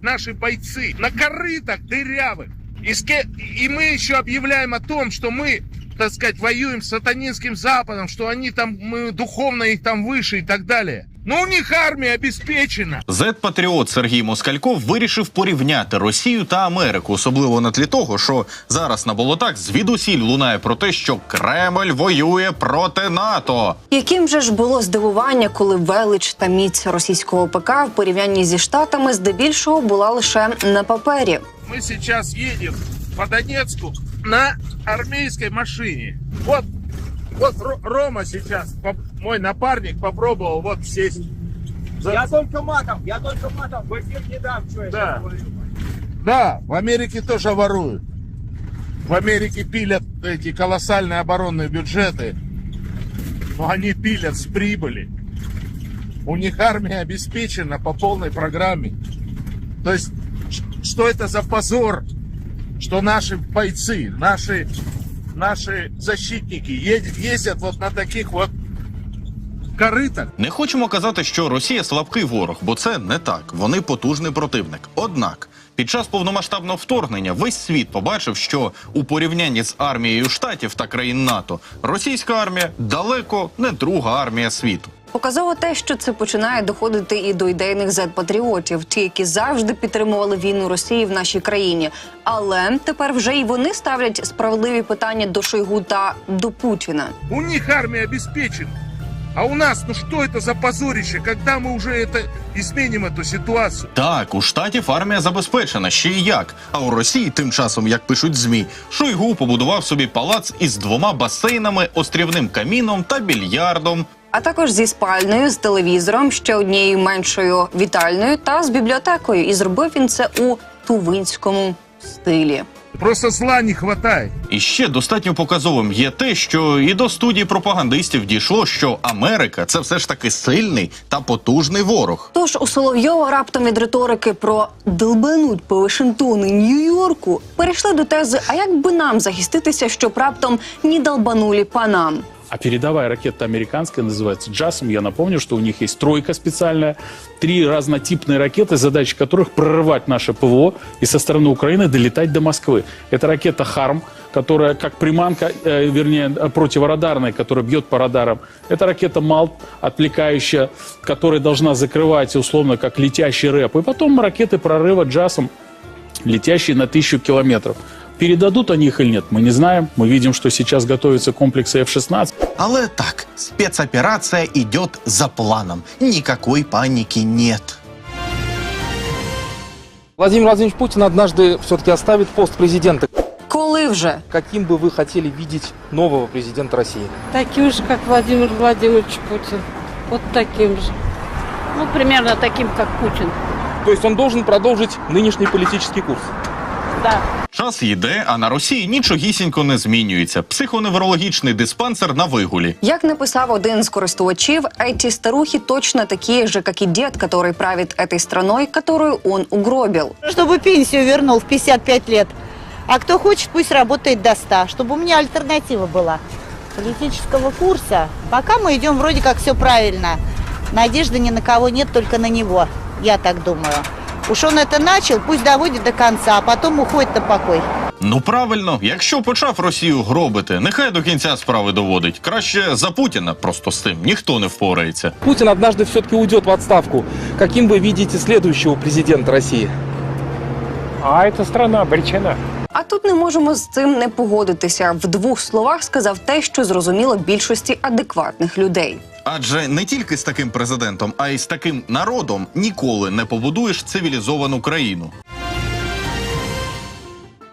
наши бойцы на корытах дырявых. И, ске- и мы еще объявляем о том, что мы, так сказать, воюем с сатанинским Западом, что они там, мы духовно их там выше и так далее. Но у них армия обеспечена. Зет-патріот Сергій Москальков вирішив порівняти Росію та Америку, особливо на тлі того, що зараз на болотах звідусіль лунає про те, що Кремль воює проти НАТО. Яким же ж було здивування, коли велич та міць російського ПК в порівнянні зі штатами здебільшого була лише на папері. Мы сейчас едем по Донецку на армейской машине. Вот, вот Ро- Рома сейчас, мой напарник, попробовал вот сесть. За- Я только матом, я только матом, в эфир не дам, что я Да. говорю. Да, в Америке тоже воруют. В Америке пилят эти колоссальные оборонные бюджеты, но они пилят с прибыли. У них армия обеспечена по полной программе. То есть, что это за позор, что наши бойцы, наши, наши защитники едят, ездят вот на таких вот корытах. Не хочемо казати, що Росія слабкий ворог, бо це не так. Вони потужний противник. Однак, під час повномасштабного вторгнення весь світ побачив, що у порівнянні з армією штатів та країн НАТО російська армія далеко не друга армія світу. Показово те, що це починає доходити і до ідейних зет-патріотів, ті, які завжди підтримували війну Росії в нашій країні. Але тепер вже й вони ставлять справедливі питання до Шойгу та до Путіна. У них армия обеспечена. А у нас, ну что это за позорище, когда мы уже это изменим эту ситуацию? Так, у штатів армія забезпечена ще й як. А у Росії, тим часом, як пишуть змі, Шойгу побудував собі палац із двома басейнами, острівним каміном та більярдом. А також зі спальнею, з телевізором, ще однією меншою вітальною та з бібліотекою. І зробив він це у тувинському стилі. Просто зла не хватает. І ще достатньо показовим є те, що і до студії пропагандистів дійшло, що Америка це все ж таки сильний та потужний ворог. Тож у Соловйова раптом від риторики про долбануть по Вашингтону Нью-Йорку перейшли до тези: а як би нам захиститися, щоб раптом не долбанули по нам? А передовая ракета американская называется «Джасом». Я напомню, что у них есть тройка специальная, три разнотипные ракеты, задача которых прорывать наше ПВО и со стороны Украины долетать до Москвы. Это ракета «Харм», которая как приманка, э, вернее, противорадарная, которая бьет по радарам. Это ракета «Малт», отвлекающая, которая должна закрывать, условно, как летящий рэп. И потом ракеты прорыва «Джасом», летящие на тысячу километров. Передадут они их или нет, мы не знаем. Мы видим, что сейчас готовятся комплексы F-16. Але так, спецоперация идет за планом. Никакой паники нет. Владимир Владимирович Путин однажды все-таки оставит пост президента. Коли вже Каким бы вы хотели видеть нового президента России? Таким же, как Владимир Владимирович Путин. Вот таким же. Ну, примерно таким, как Путин. То есть он должен продолжить нынешний политический курс. Да. Час йде, а на Росії нічогісінько не змінюється. Психоневрологічний диспансер на вигулі. Як написав один з користувачів, эти старухи точно такие же, как и дед, который правит этой страной, которую он угробил. чтобы пенсию вернул в 55 лет. А кто хочет, пусть работает до 100, чтобы у меня альтернатива была. Политического курса. Пока мы идем вроде как все правильно. Надежды ни на кого нет, только на него. Я так думаю. Уж он это начал, пусть доводит до конца, а потом уходит на покой. Ну правильно, якщо почав Росію гробити, нехай до кінця справи доводить. Краще за Путіна, просто з цим ніхто не впорається. Путин однажды все-таки уйдет в отставку. Каким вы видите следующего президента России? А эта страна обречена. А тут не можемо з цим не погодитися. В двох словах сказав те, що зрозуміло більшості адекватних людей. Адже не тільки з таким президентом, а й з таким народом ніколи не побудуєш цивілізовану країну.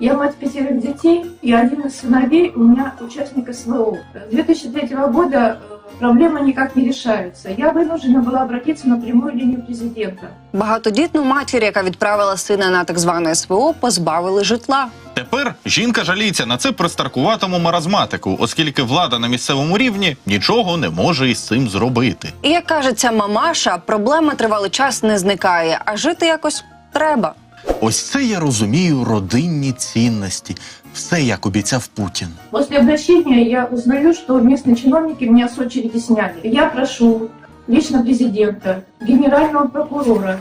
Я мать пятерых детей, и один из сыновей у меня участник СВО. С 2003 года э, проблемы никак не решаются. Я вынуждена была обратиться на прямую линию президента. Багатодітну матір, яка відправила сина на так зване СВО, позбавили житла. Тепер жінка жаліється на це пристаркуватому маразматику, оскільки влада на місцевому рівні нічого не може із цим зробити. І як каже ця мамаша, проблема тривалий час не зникає, а жити якось треба. Ось це я розумію родинні цінності. Все як обіцяв Путін. После обращения я узнаю, что местные чиновники меня с очереди сняли. Я прошу лично президента, генерального прокурора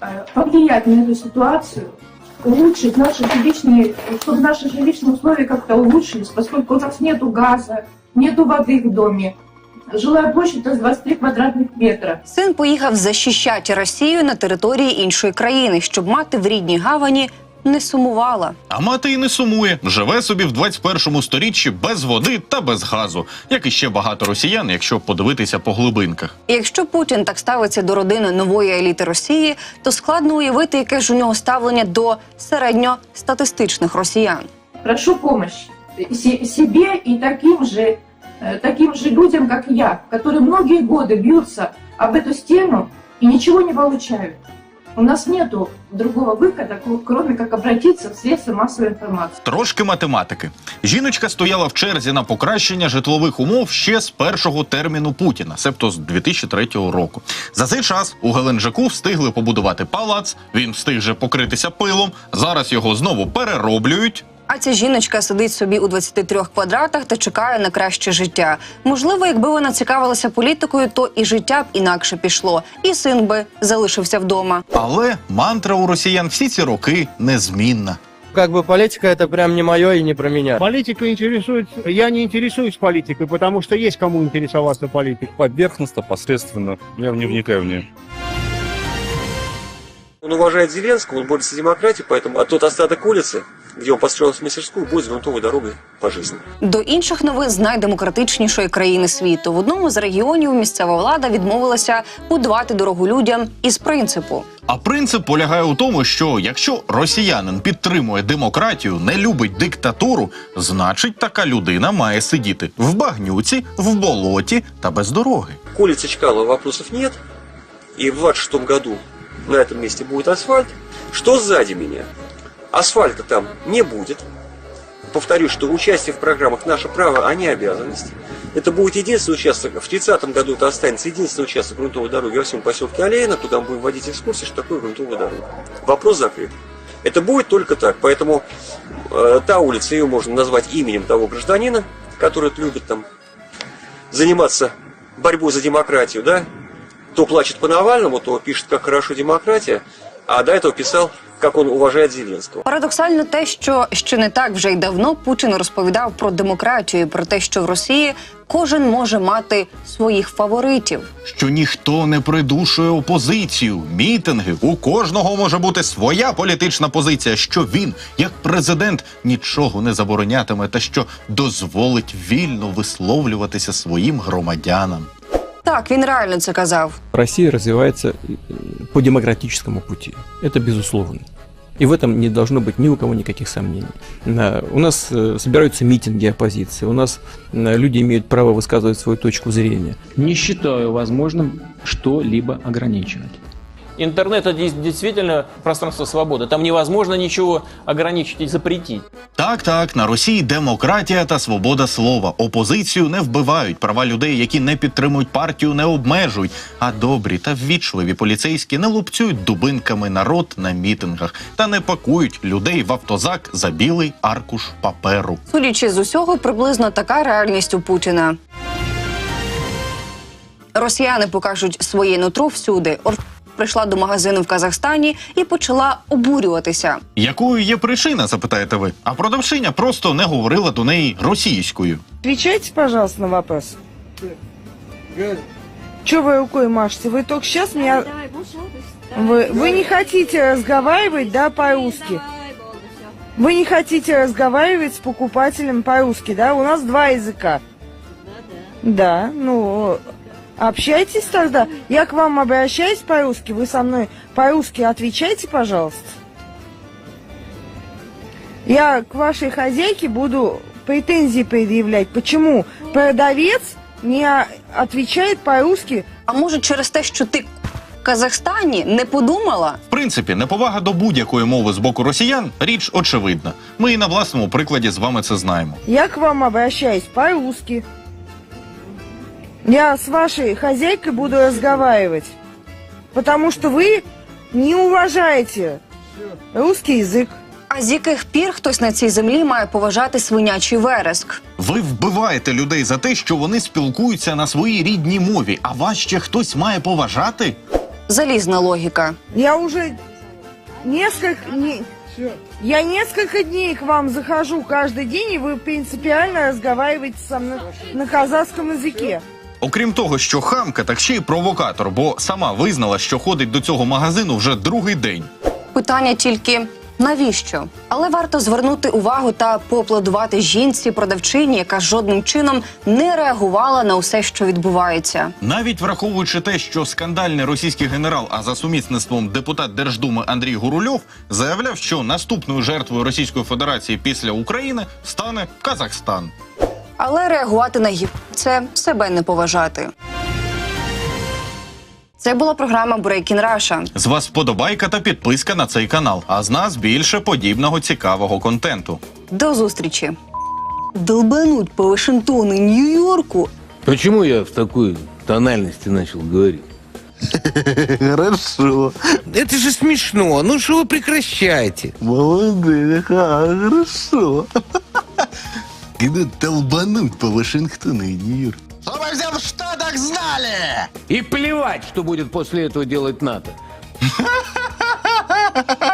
э, повлиять на эту ситуацию, улучшить наши жилищные, чтобы наши жилищные условия как-то улучшились, поскольку у нас нету газа, нету воды в доме. Жилая площадь нас 23 квадратных метра. Син поїхав захищати Росію на території іншої країни, щоб мати в рідній гавані не сумувала. А мати і не сумує, живе собі в 21 сторіччі без води та без газу, як і ще багато росіян, якщо подивитися по глибинках. І якщо Путін так ставиться до родини нової еліти Росії, то складно уявити, яке ж у нього ставлення до середньостатистичних росіян. Прошу помощи се- себе и таким же, таким же людям, как я, которые многие годы бьются об эту стену и ничего не получают. У нас нету другого выхода, кроме как обратиться в средства массовой информации. Трошки математики. Жіночка стояла в черзі на покращення житлових умов ще з першого терміну Путіна, себто з 2003 року. За цей час у Геленджику встигли побудувати палац. Він встиг же покритися пилом. Зараз його знову перероблюють. А ця жіночка сидить собі у 23 квадратах та чекає на краще життя. Можливо, якби вона цікавилася політикою, то і життя б інакше пішло, і син би залишився вдома. Але мантра у росіян всі ці роки незмінна. Как бы политика это прям не мое и не про меня. Политика интересует... Я не интересуюсь политикой, потому что есть кому интересоваться политикой. Поверхностно, посредственно. Я не вникаю в нее. Он уважает Зеленского, он борется за демократию, поэтому а тот остаток улицы, где он построил мастерскую, будет грунтовой дорогой по жизни. До інших новин з найдемократичнішої країни світу в одному з регіонів місцева влада відмовилася будувати дорогу людям із принципу. А принцип полягає у тому, що якщо росіянин підтримує демократію, не любить диктатуру, значить така людина має сидіти в багнюці, в болоті та без дороги. К улице Чкалова вопросов нет. И в 26 году на этом месте будет асфальт. Что сзади меня? Асфальта там не будет. Повторюсь, что участие в программах «Наше право», а не обязанность. Это будет единственный участок, в 30 году это останется единственный участок грунтовой дороги во всем поселке Алейна, куда мы будем вводить экскурсии, что такое грунтовая дорога. Вопрос закрыт. Это будет только так, поэтому э, та улица, ее можно назвать именем того гражданина, который любит там заниматься борьбой за демократию, да? То плачет по Навальному, то пишет, как хорошо демократия, а до этого писал, как он уважает Зеленского. Парадоксально те, що ще не так вже й давно Путін розповідав про демократію, про те, що в Росії кожен може мати своїх фаворитів. Що ніхто не придушує опозицію, мітинги. У кожного може бути своя політична позиція. Що він, як президент, нічого не заборонятиме та що дозволить вільно висловлюватися своїм громадянам. Так, він реально це казав. Россия развивается э, по демократическому пути. Это безусловно. И в этом не должно быть ни у кого никаких сомнений. На- У нас э, собираются митинги оппозиции, у нас э, люди имеют право высказывать свою точку зрения. Не считаю возможным что-либо ограничивать. Интернет это действительно пространство свободы. Там невозможно ничего ограничить и запретить. Так, так, на Росії демократія та свобода слова. Опозицію не вбивають, права людей, які не підтримують партію, не обмежують. А добрі та ввічливі поліцейські не лупцюють дубинками народ на мітингах та не пакують людей в автозак за білий аркуш паперу. Судячи з усього, приблизно така реальність у Путіна. Росіяни покажуть своє нутро всюди Ор прийшла до магазину в Казахстані і почала обурюватися. Якою є причина, запитаєте ви? А продавчиня просто не говорила до неї російською. Отвечайте, пожалуйста, на вопрос. Че вы рукой машете? Вы только сейчас меня... Вы, вы не хотите разговаривать, да, по-русски? Вы не хотите разговаривать с покупателем по-русски, да? У нас два языка. Да, ну, общайтесь тогда. Я к вам обращаюсь по-русски, вы со мной по-русски отвечайте, пожалуйста. Я к вашей хозяйке буду претензии предъявлять. Почему продавец не отвечает по-русски А може, через те, що ти в Казахстані не подумала? В принципі, неповага до будь-якої мови з боку росіян річ очевидна. Ми і на власному прикладі з вами це знаємо. Я к вам обращаюсь по-русски. Я с вашей хозяйкой буду разговаривать. Потому что вы не уважаете русский язык. А з яких пір хтось на цій землі має поважати свинячий вереск? Ви вбиваєте людей за те, що вони спілкуються на своїй рідній мові, а вас ще хтось має поважати? залізна логіка. Я уже несколько... не- Я несколько дней к вам захожу каждый день, и вы принципиально разговариваете со мной на казахском языке. Окрім того, що хамка, так ще й провокатор, бо сама визнала, що ходить до цього магазину вже другий день. Питання тільки навіщо? Але варто звернути увагу та поаплодувати жінці продавчині, яка жодним чином не реагувала на усе, що відбувається. Навіть враховуючи те, що скандальний російський генерал, а за сумісництвом депутат Держдуми Андрій Гурульов заявляв, що наступною жертвою Російської Федерації після України стане Казахстан. Але реагувати на гіп це себе не поважати. Це була програма Breaking Russia. З вас вподобайка та підписка на цей канал. А з нас більше подібного цікавого контенту. До зустрічі. Долбануть по Вашингтону Нью-Йорку Почему я в такой тональности начал говорить? Хорошо. Это же смешно. Ну что вы прекращайте? Молодец, ага, хорошо. Когда толбануть по Вашингтону и Нью-Йорк. Чтобы все в Штатах знали! И плевать, что будет после этого делать НАТО.